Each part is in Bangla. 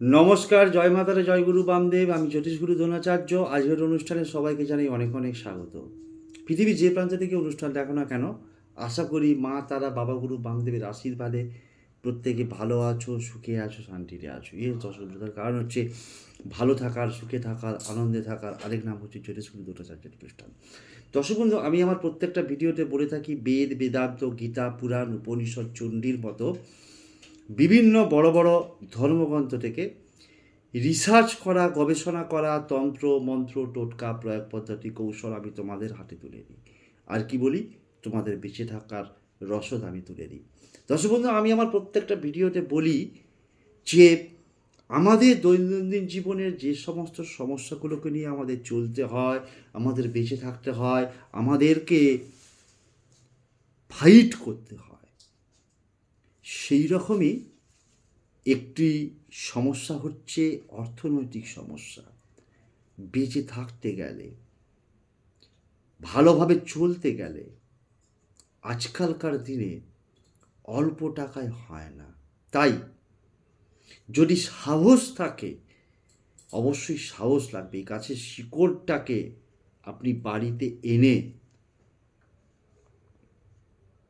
নমস্কার, জয় মাতারা, জয় গুরু বামদেব, আমি জ্যোতিষগুরু দ্রোণাচার্য। আজকের অনুষ্ঠানে সবাইকে জানাই অনেক অনেক স্বাগত। পৃথিবীর যে প্রান্ত থেকে অনুষ্ঠান দেখো না কেন, আশা করি মা, তারা, বাবা, গুরু, বামদেবের আশীর্বাদে প্রত্যেকে ভালো আছো, সুখে আছো, শান্তিতে আছো। এই দশটার কারণ হচ্ছে ভালো থাকার, সুখে থাকার, আনন্দে থাকার আরেক নাম হচ্ছে জ্যোতিষগুরু দ্রোণাচার্যের অনুষ্ঠান দর্শক আমি আমার প্রত্যেকটা ভিডিওতে বলে থাকি, বেদ, বেদান্ত, গীতা, পুরাণ, উপনিষদ, চণ্ডীর মতো বিভিন্ন বড় বড় ধর্মগ্রন্থ থেকে রিসার্চ করা, গবেষণা করা, তন্ত্র, মন্ত্র, টোটকা, প্রয়োগ পদ্ধতি, কৌশল আমি তোমাদের হাতে তুলে দিই। আর কি বলি? তোমাদের বেঁচে থাকার রসদ আমি তুলে দিই। দর্শক বন্ধু, আমি আমার প্রত্যেকটা ভিডিওতে বলি যে, আমাদের দৈনন্দিন জীবনের যে সমস্ত সমস্যাগুলোকে নিয়ে আমাদের চলতে হয়, আমাদের বেঁচে থাকতে হয়, আমাদেরকে ফাইট করতে হয়। সেই রকমই একটি সমস্যা হচ্ছে অর্থনৈতিক সমস্যা। বেঁচে থাকতে গেলে, ভালোভাবে চলতে গেলে আজকালকার দিনে অল্প টাকায় হয় না। তাই যদি সাহস থাকে, অবশ্যই সাহস লাগবে। গাছের শিকড়টাকে আপনি বাড়িতে এনে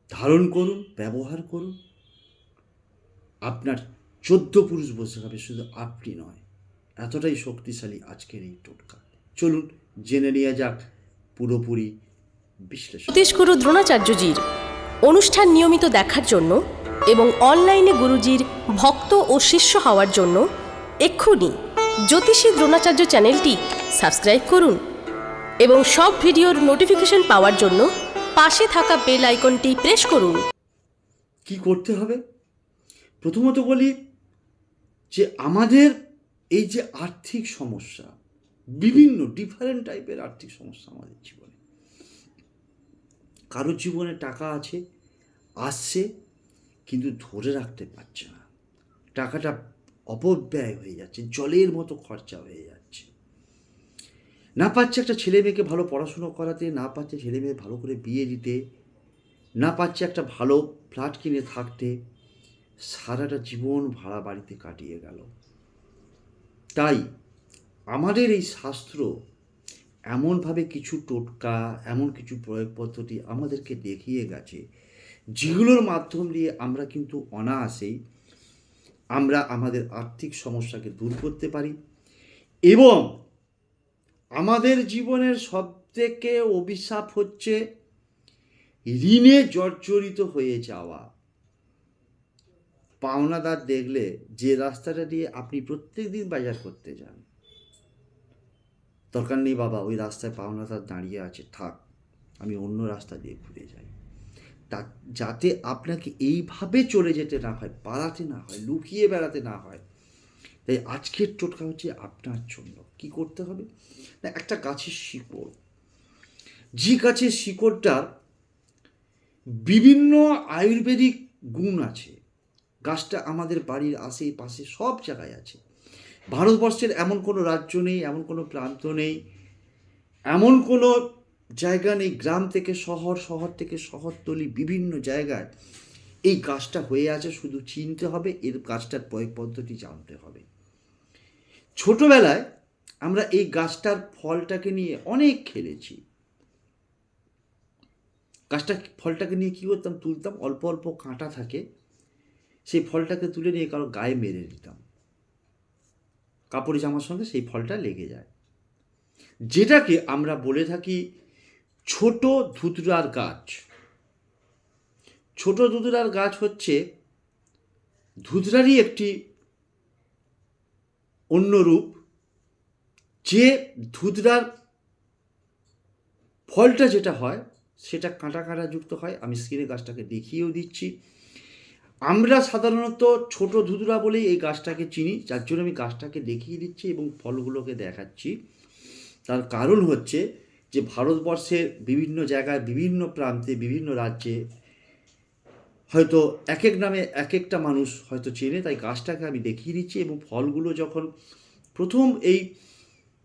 ধারণ করুন, ব্যবহার করুন। আপনার চোদ্দ পুরুষ বসে হবে শুধু আপনি নয় এতটাই শক্তিশালী আজকের এই টোটকা। চলুন জেনে নেওয়া যাক পুরোপুরি বিশ্লেষণ। জ্যোতিষগুরু দ্রোণাচার্যজির অনুষ্ঠান নিয়মিত দেখার জন্য এবং অনলাইনে গুরুজির ভক্ত ও শিষ্য হওয়ার জন্য এক্ষুনি জ্যোতিষী দ্রোণাচার্য চ্যানেলটি সাবস্ক্রাইব করুন এবং সব ভিডিওর নোটিফিকেশন পাওয়ার জন্য পাশে থাকা বেল আইকনটি প্রেস করুন। কি করতে হবে? প্রথমত বলি যে আমাদের এই যে আর্থিক সমস্যা, বিভিন্ন ডিফারেন্ট টাইপের আর্থিক সমস্যা আমাদের জীবনে। কারোর জীবনে টাকা আছে, আসছে, কিন্তু ধরে রাখতে পারছে না। টাকাটা অপব্যয় হয়ে যাচ্ছে, জলের মতো খরচা হয়ে যাচ্ছে। না পাচ্ছে একটা ছেলে মেয়েকে ভালো পড়াশুনো করাতে, না পাচ্ছে ছেলে মেয়ে ভালো করে বিয়ে দিতে, না পাচ্ছে একটা ভালো ফ্ল্যাট কিনে থাকতে সারাটা জীবন ভাড়া বাড়িতে কাটিয়ে গেল। তাই আমাদের এই শাস্ত্র এমনভাবে কিছু টোটকা, এমন কিছু প্রয়োগ পদ্ধতি আমাদেরকে দেখিয়ে গেছে, যেগুলোর মাধ্যম দিয়ে আমরা কিন্তু অনায়াসেই আমরা আমাদের আর্থিক সমস্যাকে দূর করতে পারি এবং আমাদের জীবনের সবথেকে অভিশাপ হচ্ছে ঋণে জর্জরিত হয়ে যাওয়া। পাওনাদার দেখলে যে রাস্তাটা দিয়ে আপনি প্রত্যেক দিন বাজার করতে যান, দরকার নেই বাবা, ওই রাস্তায় পাওনাদার দাঁড়িয়ে আছে, থাক, আমি অন্য রাস্তা দিয়ে ঘুরে যাই। তা যাতে আপনাকে এইভাবে চলে যেতে না হয়, পালাতে না হয়, লুকিয়ে বেড়াতে না হয়, তাই আজকের টোটকা হচ্ছে আপনার জন্য। কি করতে হবে? না, একটা গাছের শিকড়। যে গাছের শিকড়টার বিভিন্ন আয়ুর্বেদিক গুণ আছে গাছটা আমাদের বাড়ির আশেপাশে সব জায়গায় আছে। ভারতবর্ষের এমন কোনো রাজ্য নেই, এমন কোনো প্রান্ত নেই, এমন কোনো জায়গা নেই, গ্রাম থেকে শহর শহর থেকে শহরতলি, বিভিন্ন জায়গায় এই গাছটা হয়ে আছে, শুধু চিনতে হবে, এর গাছটার প্রয়োগ পদ্ধতি জানতে হবে। ছোটবেলায় আমরা এই গাছটার ফলটাকে নিয়ে অনেক খেলেছি। গাছটা ফলটাকে নিয়ে কী করতাম? তুলতাম, অল্প অল্প কাঁটা থাকে সেই ফলটাকে তুলে নিয়ে কারও গায়ে মেরে দিতাম কাপড় জামার সঙ্গে সেই ফলটা লেগে যায়। যেটাকে আমরা বলে থাকি ছোট ধুতরার গাছ। ছোট ধুতরার গাছ হচ্ছে ধুতরারই একটি অন্য রূপ যে ধুতরার ফলটা যেটা হয় সেটা কাঁটা কাঁটা যুক্ত হয়। আমি স্ক্রিনে গাছটাকে দেখিয়েও দিচ্ছি। আমরা সাধারণত ছোট ধুতুরা বলেই এই গাছটাকে চিনি, যার জন্য আমি গাছটাকে দেখিয়ে দিচ্ছি এবং ফলগুলোকে দেখাচ্ছি। তার কারণ হচ্ছে যে ভারতবর্ষের বিভিন্ন জায়গায়, বিভিন্ন প্রান্তে, বিভিন্ন রাজ্যে হয়তো এক এক নামে এক একটা মানুষ হয়তো চেনে, তাই গাছটাকে আমি দেখিয়ে দিচ্ছি এবং ফলগুলো যখন প্রথম এই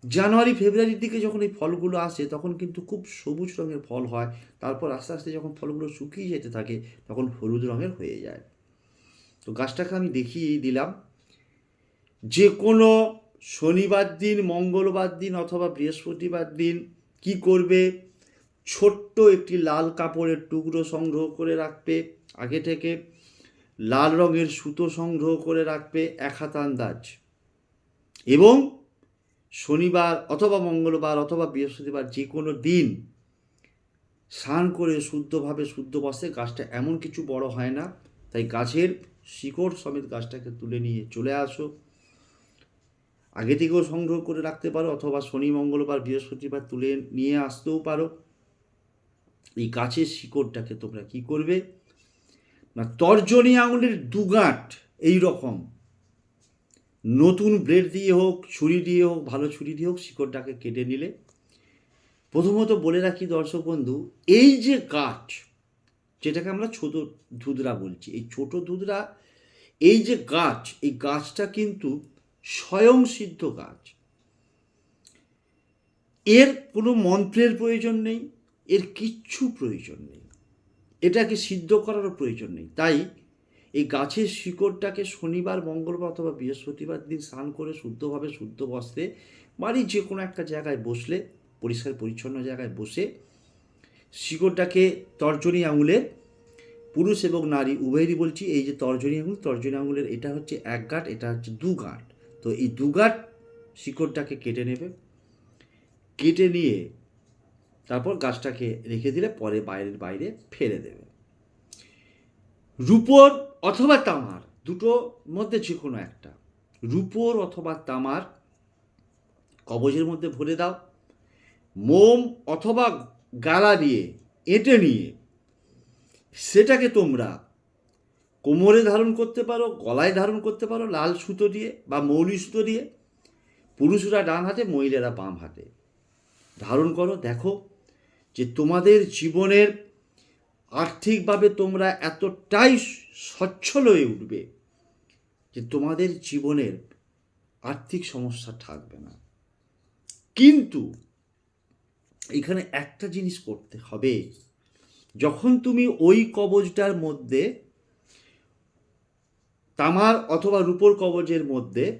জানুয়ারি, ফেব্রুয়ারির দিকে যখন এই ফলগুলো আসে, তখন কিন্তু খুব সবুজ রঙের ফল হয়। তারপর আস্তে আস্তে যখন ফলগুলো শুকিয়ে যেতে থাকে, তখন হলুদ রঙের হয়ে যায়। তো গাছটাকে আমি দেখিয়ে দিলাম। যে কোনো শনিবার দিন, মঙ্গলবার দিন অথবা বৃহস্পতিবার দিন কি করবে? ছোট্ট একটি লাল কাপড়ের টুকরো সংগ্রহ করে রাখবে। আগে থেকে লাল রঙের সুতো সংগ্রহ করে রাখবে এক হাত আন্দাজ। এবং শনিবার অথবা মঙ্গলবার অথবা বৃহস্পতিবার যে কোনো দিন স্নান করে শুদ্ধভাবে শুদ্ধ বসে গাছটা এমন কিছু বড় হয় না। তাই গাছের শিকড় সমেত গাছটাকে তুলে নিয়ে চলে আসো। আগে থেকেও সংগ্রহ করে রাখতে পারো অথবা শনি, মঙ্গলবার, বৃহস্পতিবার তুলে নিয়ে আসতেও পারো। এই গাছের শিকড়টাকে তোমরা কি করবে? না, তর্জনী আঙুলের দুগাঁট এই রকম নতুন ব্লেড দিয়ে হোক, ছুরি দিয়ে হোক, ভালো ছুরি দিয়ে হোক, শিকড়টাকে কেটে নিলে। প্রথমত বলে রাখি দর্শক বন্ধু, এই যে গাছ যেটাকে আমরা ছোট ধুদরা বলছি। এই ছোট ধুদরা, এই যে গাছ, এই গাছটা কিন্তু স্বয়ং সিদ্ধ গাছ। এর কোনো মন্ত্রের প্রয়োজন নেই, এর কিচ্ছু প্রয়োজন নেই। এটাকে সিদ্ধ করারও প্রয়োজন নেই। তাই এই গাছের শিকড়টাকে শনিবার, মঙ্গলবার অথবা বৃহস্পতিবার দিন স্নান করে শুদ্ধভাবে, শুদ্ধ বস্ত্রে, বাড়ির যে কোনো একটা জায়গায় বসলে, পরিষ্কার, পরিচ্ছন্ন জায়গায় বসে শিকড়টাকে তর্জনী আঙুলের পুরুষ এবং নারী উভয়েরই বলছি, এই যে তর্জনী আঙুল, তর্জনী আঙুলের এটা হচ্ছে এক গাঁট, এটা হচ্ছে দু গাঁট। তো এই দু গাঁট শিকড়টাকে কেটে নেবে, কেটে নিয়ে তারপর গাছটাকে রেখে দিলে পরে বাইরের বাইরে ফেলে দেবে। রূপোর অথবা তামার, দুটো মধ্যে যে কোনো একটা। রূপোর অথবা তামার কবজের মধ্যে ভরে দাও, মোম অথবা গালা দিয়ে, এঁটে নিয়ে, সেটাকে তোমরা কোমরে ধারণ করতে পারো, গলায় ধারণ করতে পারো, লাল সুতো দিয়ে বা মৌলি সুতো দিয়ে। পুরুষরা ডান হাতে, মহিলারা বাম হাতে। ধারণ করো, দেখো যে তোমাদের জীবনের আর্থিকভাবে তোমরা এতটাই সচ্ছল হয়ে উঠবে যে তোমাদের জীবনের আর্থিক সমস্যা থাকবে না। কিন্তু এখানে একটা জিনিস করতে হবে। যখন তুমি ওই কবজটার মধ্যে, তামার অথবা রূপোর কবজের মধ্যে,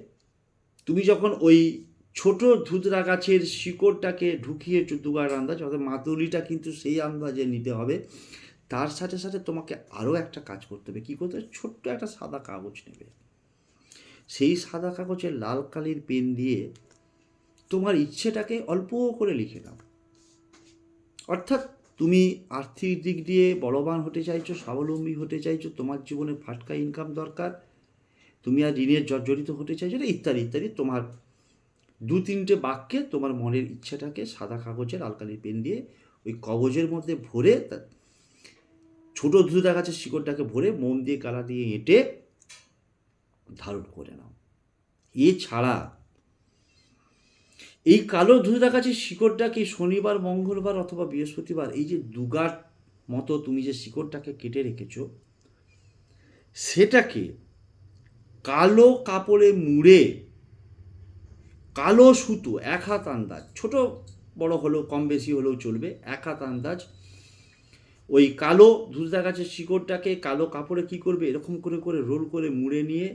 তুমি যখন ওই ছোট ধুতরা গাছের শিকড়টাকে ঢুকিয়ে দুগার আন্দাজ, অর্থাৎ মাতুলিটা কিন্তু সেই আন্দাজে নিতে হবে, তার সাথে সাথে তোমাকে আরও একটা কাজ করতে হবে। কী করতে হবে? ছোট্ট একটা সাদা কাগজ নেবে। সেই সাদা কাগজে লাল কালির পেন দিয়ে তোমার ইচ্ছেটাকে অল্প করে লিখে নাও। অর্থাৎ তুমি আর্থিক দিক দিয়ে বলবান হতে চাইছো, স্বাবলম্বী হতে চাইছো, তোমার জীবনে ফাটকা ইনকাম দরকার, তুমি আর ঋণের জর্জরিত হতে চাইছো না, ইত্যাদি ইত্যাদি, তোমার দু তিনটে বাক্যে তোমার মনের ইচ্ছাটাকে সাদা কাগজের আলকালি পেন দিয়ে ওই কবজের মধ্যে ভরে ছোট ধুদা গাছের শিকড়টাকে ভরে মোম দিয়ে কালা দিয়ে এঁটে ধারণ করে নাও। এছাড়া এই কালো ধুদা গাছের শিকড়টাকে শনিবার, মঙ্গলবার অথবা বৃহস্পতিবার, এই যে দুগার মতো তুমি যে শিকড়টাকে কেটে রেখেছো, সেটাকে কালো কাপড়ে মুড়ে, কালো সুতো, এক হাত আন্দাজ, ছোট বড় হলেও, কম বেশি হলেও চলবে, এক হাত আন্দাজ, ওই কালো ধুসদা গাছের শিকড়টাকে কালো কাপড়ে কি করবে, এরকম করে করে রোল করে মুড়ে নিয়ে,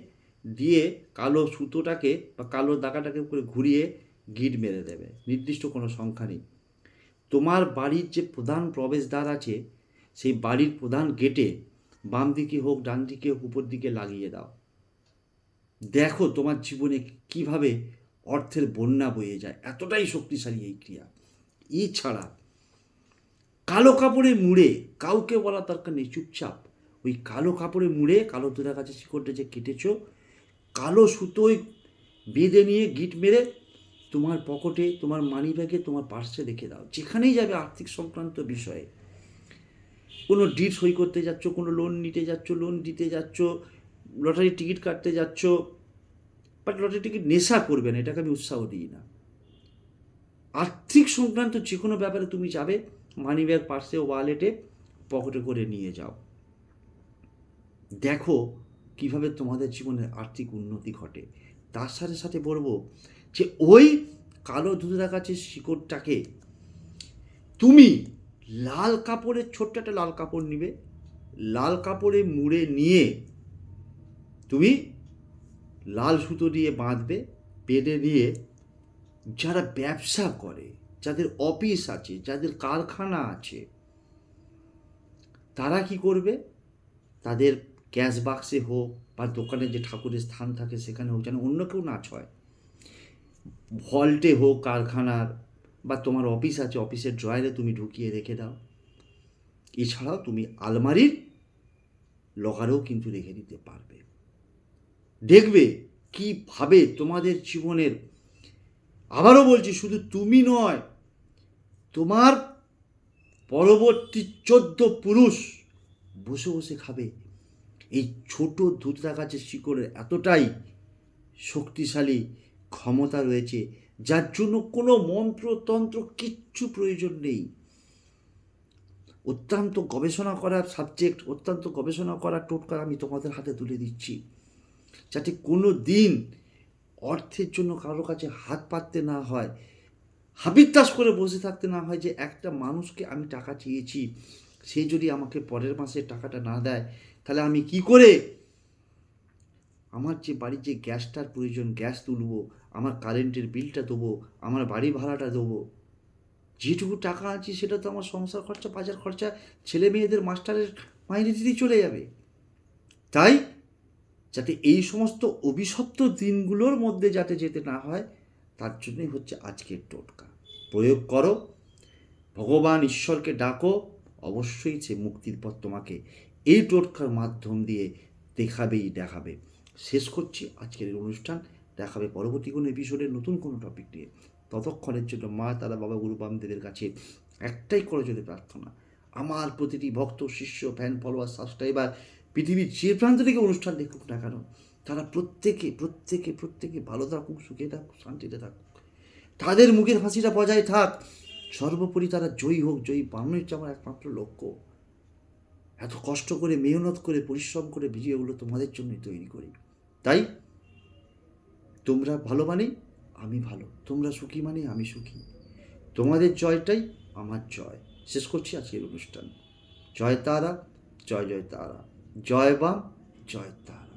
দিয়ে কালো সুতোটাকে বা কালো দাগাটাকে করে ঘুরিয়ে গিট মেরে দেবে, নির্দিষ্ট কোনো সংখ্যা নেই। তোমার বাড়ির যে প্রধান প্রবেশদ্বার আছে, সেই বাড়ির প্রধান গেটে বাম দিকে হোক, ডান দিকে হোক, উপর দিকে লাগিয়ে দাও। দেখো তোমার জীবনে কীভাবে অর্থের বন্যা বয়ে যায়। এতটাই শক্তিশালী এই ক্রিয়া। এছাড়া কালো কাপড়ে মুড়ে, কাউকে বলা দরকার নেই চুপচাপ, ওই কালো কাপড়ে মুড়ে, কালো তোরা কাছে শিকড়টা যে কেটেছো, কালো সুতোয় বেঁধে নিয়ে গিট মেরে তোমার পকেটে, তোমার মানি ব্যাগে তোমার পার্সে রেখে দাও। যেখানেই যাবে আর্থিক সংক্রান্ত বিষয়ে। কোনো ডিট সই করতে যাচ্ছ, কোনো লোন নিতে যাচ্ছ লোন দিতে যাচ্ছ লটারি টিকিট কাটতে যাচ্ছ বাট লটারি টিকিট নেশা করবে না, এটাকে আমি উৎসাহ দিই না। আর্থিক সংক্রান্ত যে কোনো ব্যাপারে তুমি যাবে মানি ব্যাগ পার্সে ওয়ালেটে পকেটে করে নিয়ে যাও। দেখো কীভাবে তোমাদের জীবনে আর্থিক উন্নতি ঘটে। তার সাথে সাথে বলব যে ওই কালো ধুতরা গাছের শিকড়টাকে তুমি লাল কাপড়ের ছোট্ট একটা লাল কাপড় নিবে, লাল কাপড়ে মুড়ে নিয়ে তুমি লাল সুতো দিয়ে বাঁধবে, বেঁধে নিয়ে যারা ব্যবসা করে, যাদের অফিস আছে, যাদের কারখানা আছে, তারা কি করবে? তাদের ক্যাশ বাক্সে হোক বা দোকানে যে ঠাকুরের স্থান থাকে সেখানে হোক, যেন অন্য কেউ নাচ হয় ভল্টে হোক কারখানার বা তোমার অফিস আছে, অফিসের ড্রয়ারে তুমি ঢুকিয়ে রেখে দাও। এছাড়াও তুমি আলমারির লকারেও কিন্তু রেখে দিতে পারবে। দেখবে কীভাবে তোমাদের জীবনের, আবারও বলছি, শুধু তুমি নয়, তোমার পরবর্তী চোদ্দ পুরুষ বসে বসে খাবে। এই ছোট দুধটা গাছের শিকড়ের এতটাই শক্তিশালী ক্ষমতা রয়েছে, যার জন্য কোনো মন্ত্রতন্ত্র কিচ্ছু প্রয়োজন নেই। অত্যন্ত গবেষণা করার সাবজেক্ট অত্যন্ত গবেষণা করার টোটকা আমি তোমাদের হাতে তুলে দিচ্ছি। যাতে কোনো দিন অর্থের জন্য কারও কাছে হাত পাততে না হয় হাবিত্তাস করে বসে থাকতে না হয় যে একটা মানুষকে আমি টাকা চেয়েছি, সে যদি আমাকে পরের মাসে টাকাটা না দেয়, তাহলে আমি কি করে? আমার যে বাড়ির যে গ্যাসটার প্রয়োজন, গ্যাস তুলবো আমার কারেন্টের বিলটা দেবো, আমার বাড়ি ভাড়াটা দেবো। যেটুকু টাকা আছে সেটা তো আমার সংসার খরচা, বাজার খরচা, ছেলে মেয়েদের মাস্টারের মাইনে দিতেই চলে যাবে। তাই যাতে এই সমস্ত অভিশপ্ত দিনগুলোর মধ্যে যাতে যেতে না হয়, তার জন্যই হচ্ছে আজকের টোটকা। প্রয়োগ করো, ভগবান ঈশ্বরকে ডাকো, অবশ্যই সে মুক্তির পথ তোমাকে এই টোটকার মাধ্যম দিয়ে দেখাবেই দেখাবে। শেষ করছি আজকের অনুষ্ঠান। দেখাবে পরবর্তী কোনো এপিসোডে নতুন কোনো টপিক নিয়ে। ততক্ষণের জন্য মা, তারা, বাবা, গুরু বামদেবের কাছে একটাই করে যদি প্রার্থনা। আমার প্রতিটি ভক্ত, শিষ্য ফ্যান ফলোয়ার সাবস্ক্রাইবার পৃথিবীর যে প্রান্ত থেকে অনুষ্ঠান দেখুক না কেন, তারা প্রত্যেকে প্রত্যেকে প্রত্যেকে ভালো থাকুক, সুখে থাকুক, শান্তিতে থাকুক। তাদের মুখের হাসিটা বজায় থাক। সর্বোপরি তারা জয়ী হোক, জয়ী বানানোই হচ্ছে আমার একমাত্র লক্ষ্য। এত কষ্ট করে, মেহনত করে, পরিশ্রম করে ভিডিওগুলো তোমাদের জন্যই তৈরি করি। তাই তোমরা ভালো মানে আমি ভালো। তোমরা সুখী মানে আমি সুখী। তোমাদের জয়টাই আমার জয়। শেষ করছি আজকের অনুষ্ঠান। জয় তারা, জয় জয় তারা। জয় বাম, জয় তারা।